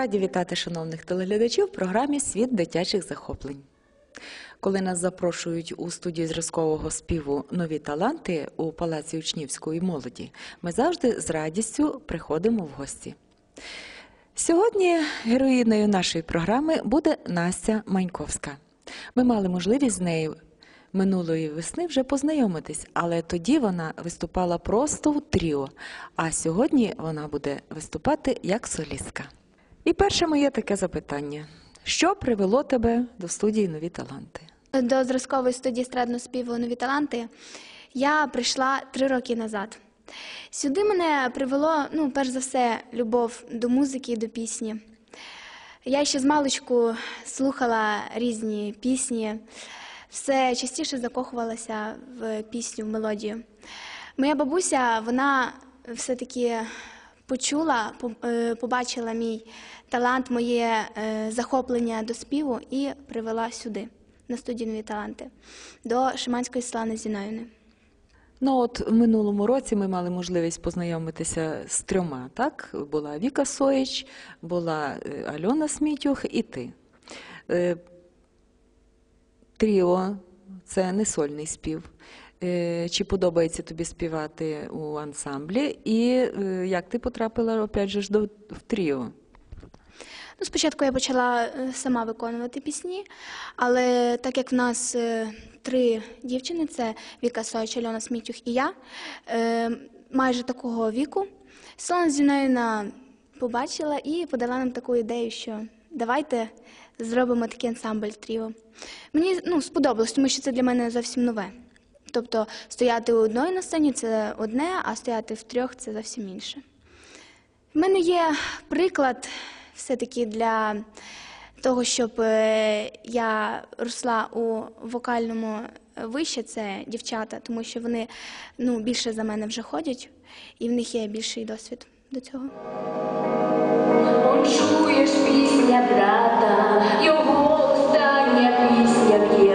Раді вітати шановних телеглядачів в програмі Світ дитячих захоплень. Коли нас запрошують у студію зразкового співу нові таланти у Палаці учнівської молоді, ми завжди з радістю приходимо в гості. Сьогодні героїнею нашої програми буде Настя Маньковська. Ми мали можливість з нею минулої весни вже познайомитись, але тоді вона виступала просто у тріо, а сьогодні вона буде виступати як солістка. І перше моє таке запитання: що привело тебе до студії нові таланти? До зразкової студії страдного співу нові таланти я прийшла три роки назад. Сюди мене привело, ну, перш за все, любов до музики і до пісні. Я ще з маличку слухала різні пісні, все частіше закохувалася в пісню, в мелодію. Моя бабуся, вона все-таки почула, е, побачила мій талант, моє е, захоплення до співу і привела сюди, на студію нові таланти, до Шиманської Слани Зінаївни. Ну от в минулому році ми мали можливість познайомитися з трьома. Так була Віка Соїч, була е, Альона Смітюх і ти. Тріо це не сольний спів. Е, Чи подобається тобі співати у ансамблі? І е, як ти потрапила опять же до в тріо? Ну, спочатку я почала е, сама виконувати пісні, але так як в нас три дівчини: це Віка Сойч, Альона Смітюх і я, майже такого віку, Солона Зінаївна побачила і подала нам таку ідею, що давайте зробимо такий ансамбль тріо. Мені ну, сподобалось, тому що це для мене зовсім нове. Тобто стояти у одної на сцені це одне, а стояти в трьох це зовсім інше. В мене є приклад все-таки для того, щоб е, я росла у вокальному е, вище, це дівчата, тому що вони ну, більше за мене вже ходять, і в них є більший досвід до цього. Чуєш пісня брата, його остання пісня б'є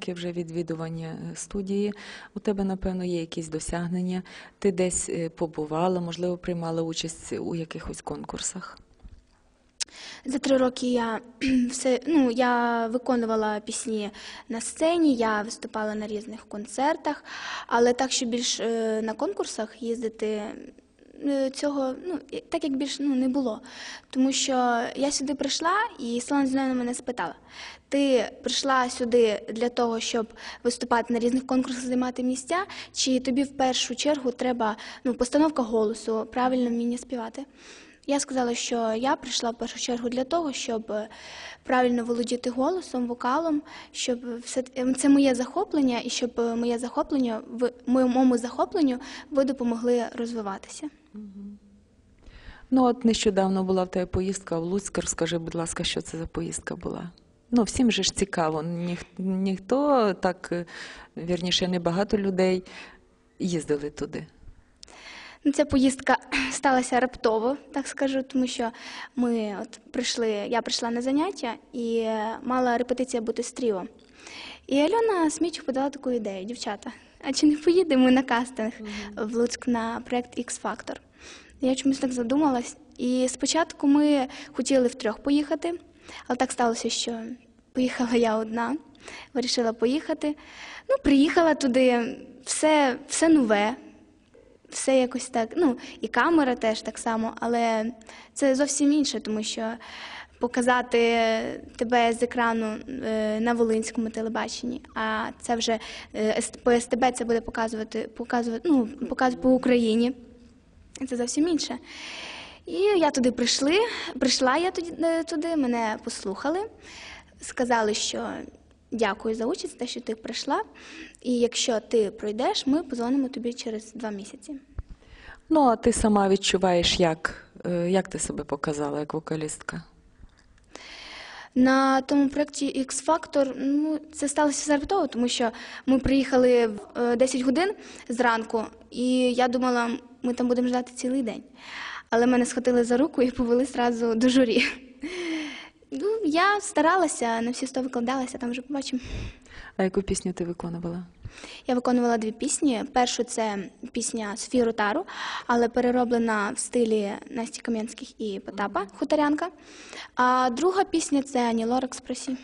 роки вже відвідування е, студії. У тебе, напевно, є якісь досягнення. Ти десь е, побувала, можливо, приймала участь у якихось конкурсах. За три роки я все ну я виконувала пісні на сцені, я виступала на різних концертах, але так, що більш е, на конкурсах їздити. Е, Цього ну так як більш ну не було, тому що я сюди прийшла, і Світлана Зелена мене спитала: ти прийшла сюди для того, щоб виступати на різних конкурсах, займати місця, чи тобі в першу чергу треба ну постановка голосу, правильно вміння співати? Я сказала, що я прийшла в першу чергу для того, щоб е, правильно володіти голосом, вокалом, щоб все е, це моє захоплення, і щоб моє захоплення в моєму захопленню ви допомогли розвиватися. Ну, от нещодавно була в тебе поїздка в Луцьк. Розкажи, будь ласка, що це за поїздка була? Ну, всім же ж цікаво. Ніх, ніхто так, е, вірніше, небагато людей їздили туди. Ну, Ця поїздка сталася раптово, так скажу, тому що ми от прийшли, я прийшла на заняття і е, мала репетиція бути з тріо. І Альона Смічук подала таку ідею, дівчата. А чи не поїдемо на кастинг в Луцьк на проект X Factor? Я чомусь так задумалась. І спочатку ми хотіли втрьох поїхати, але так сталося, що поїхала я одна, вирішила поїхати. Ну, приїхала туди, все, все нове, все якось так. Ну, і камера теж так само, але це зовсім інше, тому що показати тебе з екрану е, на Волинському телебаченні, а це вже е, по СТБ це буде показувати, показувати, ну, показувати по Україні. Це зовсім інше. І я туди прийшли, прийшла я туди, е, мене послухали, сказали, що дякую за участь, те, що ти прийшла. І якщо ти пройдеш, ми позвонимо тобі через два місяці. Ну, а ти сама відчуваєш, як, е, як ти себе показала як вокалістка? На тому проєкті X Factor ну, це сталося раптово, тому що ми приїхали в е, 10 годин зранку, і я думала, ми там будемо ждати цілий день. Але мене схватили за руку і повели одразу до журі. Ну, я старалася, на всі сто викладалася, там вже побачимо. А яку пісню ти виконувала? Я виконувала дві пісні. Першу це пісня Софії Ротару, але перероблена в стилі Насті Кам'янських і Потапа Хуторянка. А друга пісня це Ані Лорак «Спросі».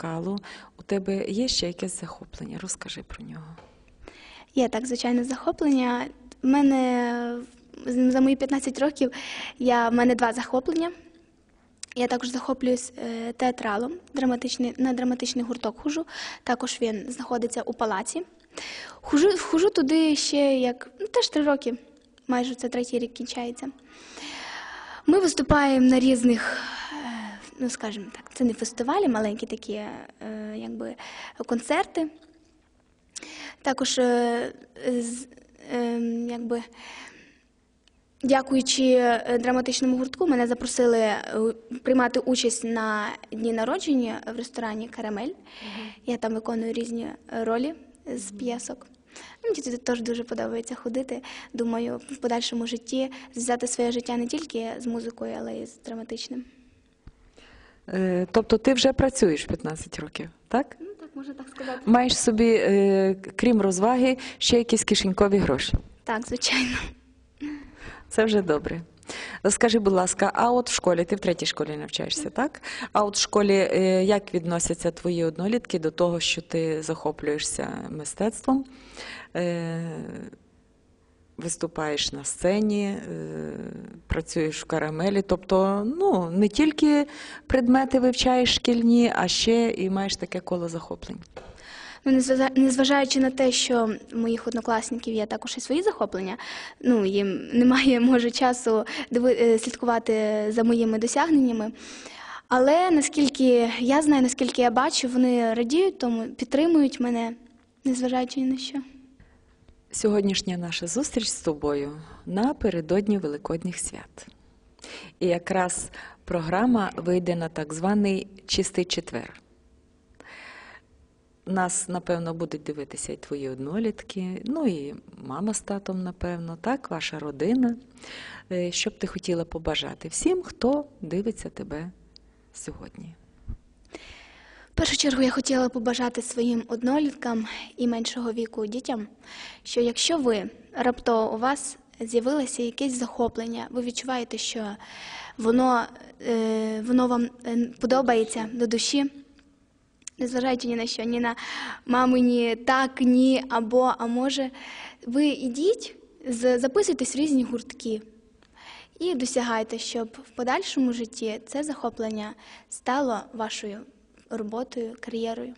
Вокалу, у тебе є ще якесь захоплення. Розкажи про нього. Є так, звичайно, захоплення. У мене за мої 15 років я, в мене два захоплення. Я також захоплююсь е, театралом, драматичний, на драматичний гурток хожу. Також він знаходиться у палаці. Хожу, хожу туди ще як ну, теж три роки, майже це третій рік кінчається. Ми виступаємо на різних, ну скажімо так, це не фестивалі, маленькі такі е, якби концерти. Також, е, ем, якби, дякуючи е, драматичному гуртку, мене запросили е, приймати участь на дні народження в ресторані Карамель. Я там виконую різні е, ролі з п'єсок. Мені туди теж дуже подобається ходити. Думаю, в подальшому житті зв'язати своє життя не тільки з музикою, але й з драматичним. Е, Тобто ти вже працюєш 15 років, так? Ну, так можна так сказати. Маєш собі, е, крім розваги, ще якісь кишенькові гроші. Так, звичайно. Це вже добре. Скажи, будь ласка, а от в школі, ти в третій школі навчаєшся, так? А от в школі е, як відносяться твої однолітки до того, що ти захоплюєшся мистецтвом, виступаєш на сцені, е, працюєш в карамелі, тобто ну, не тільки предмети вивчаєш шкільні, а ще і маєш таке коло захоплень. Ну, незважаючи на те, що моїх однокласників є також і свої захоплення, ну їм немає може часу е, слідкувати за моїми досягненнями. Але наскільки я знаю, наскільки я бачу, вони радіють тому, підтримують мене, незважаючи ні на що. Сьогоднішня наша зустріч з тобою напередодні Великодніх свят. І якраз програма вийде на так званий чистий четвер. Нас, напевно, будуть дивитися і твої однолітки, ну і мама з татом, напевно, так, ваша родина. Е, Що б ти хотіла побажати всім, хто дивиться тебе сьогодні? Першу чергу я хотіла побажати своїм одноліткам і меншого віку дітям, що якщо ви раптово у вас з'явилося якесь захоплення, ви відчуваєте, що воно, е, воно вам е, подобається до душі, незважаючи ні на що, ні на мамині так, ні, або, а може, ви ідіть, з- записуйтесь в різні гуртки. І досягайте, щоб в подальшому житті це захоплення стало вашою роботою, кар'єрою.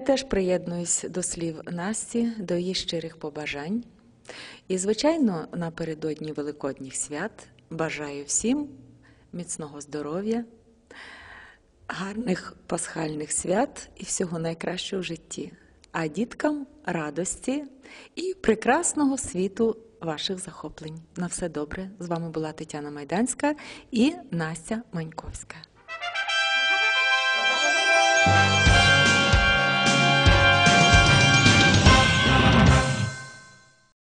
Теж приєднуюсь до слів Насті, до її щирих побажань. І, звичайно, напередодні Великодніх свят бажаю всім міцного здоров'я, гарних пасхальних свят і всього найкращого в житті, а діткам радості і прекрасного світу ваших захоплень. На все добре. З вами була Тетяна Майданська і Настя Маньковська.